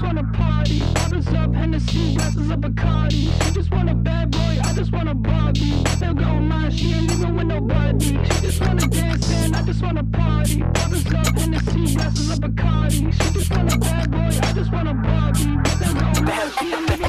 Bottles up, Hennessy, glasses of Bacardi. She just want a bad boy, I just want a Barbie. Still got mine, she ain't even with nobody. She just wanna dance and I just wanna party. Bottles up, Hennessy, glasses of Bacardi. She just want a bad boy, I just want a Barbie.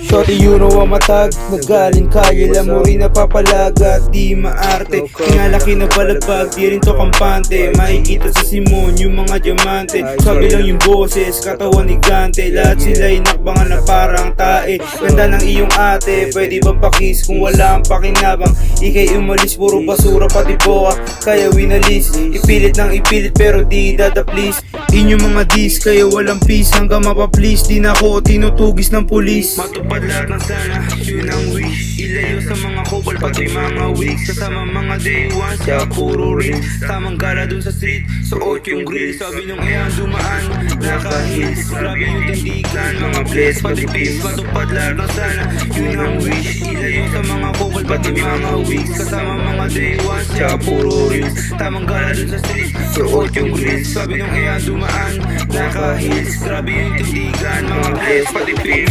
Shorty, you know ang matag Nagaling kaya lang mo rin napapalaga. Di maarte. Kinalaki na balagbag Di rin to kampante. Makikita sa Simon yung mga diamante. Sabi lang yung boses Katawan ni Gante. Lahat sila inakbangan na parang tae. Ganda ng iyong ate Pwede bang pakis? Kung wala ang pakinabang Ikay umalis. Puro basura pati boa Kaya winalis Ipilit ng ipilit Pero di dada please. Inyong mga dis Kaya walang peace. Hanggang mapaplease Di na ako tinutugis ng pulis Matupad lahat ng sana Yun ang wish. Ilayo sa mga kubal Pati mga weeks Kasama mga day one Siya puro reels Tamang gala dun sa street Suot yung grill. Sabi nung ayan dumaan Naka-heels Grabe yung tindigan Mga bless Pati peace. Matupad lahat ng sana Yun ang wish. Ilayo sa mga kubal Pati mga weeks Kasama mga day one Siya puro reels Tamang gala dun sa street Suot yung grill. Sabi nung ayan dumaan Naka-heels Grabe yung tindigan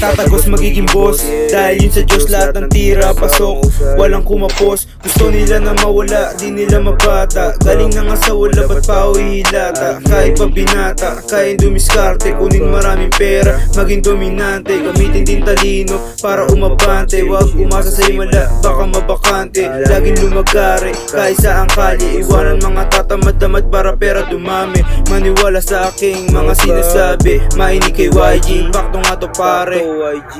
Tatagos magiging boss. Dahil yun sa Diyos lahat ng tira Pasok. Walang kumapos. Gusto nila na mawala Di nila mabata. Galing na nga sa wala Ba't pa ako ihilata Kahit pa binata Kaya dumiskarte Kunin maraming pera. Maging dominante Gamitin din talino Para umabante. Huwag umasa sa himala Baka mabakante. Laging lumagare Kahit sa ang kalye Iwanan mga tatamad-damad Para pera dumami. Maniwala sa aking mga sinasabi. Mainig kay YG Bakto nga to pare. YG